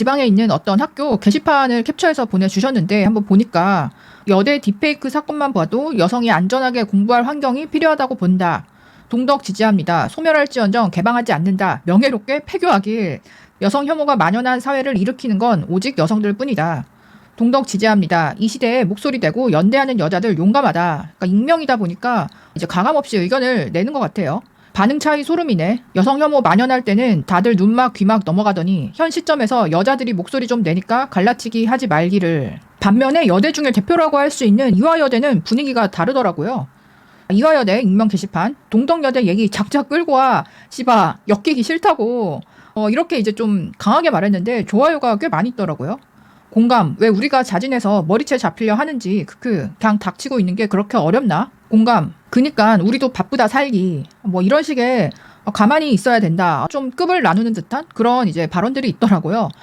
지방에 있는 어떤 학교 게시판을 캡처해서 보내주셨는데 한번 보니까 여대 딥페이크 사건만 봐도 여성이 안전하게 공부할 환경이 필요하다고 본다. 동덕 지지합니다. 소멸할지언정 개방하지 않는다. 명예롭게 폐교하길. 여성 혐오가 만연한 사회를 일으키는 건 오직 여성들 뿐이다. 동덕 지지합니다. 이 시대에 목소리 되고 연대하는 여자들 용감하다. 그러니까 익명이다 보니까 이제 가감 없이 의견을 내는 것 같아요. 반응 차이 소름이네. 여성 혐오 만연할 때는 다들 눈막 귀막 넘어가더니 현 시점에서 여자들이 목소리 좀 내니까 갈라치기 하지 말기를. 반면에 여대 중에 대표라고 할 수 있는 이화여대는 분위기가 다르더라고요. 이화여대 익명 게시판 동덕여대 얘기 작작 끌고 와 씨바 엮이기 싫다고 어, 이렇게 이제 좀 강하게 말했는데 좋아요가 꽤 많이 있더라고요. 공감 왜 우리가 자진해서 머리채 잡히려 하는지 크크 그냥 닥치고 있는 게 그렇게 어렵나? 공감 그니까 우리도 바쁘다 살기 뭐 이런 식의 가만히 있어야 된다 좀 급을 나누는 듯한 그런 이제 발언들이 있더라고요.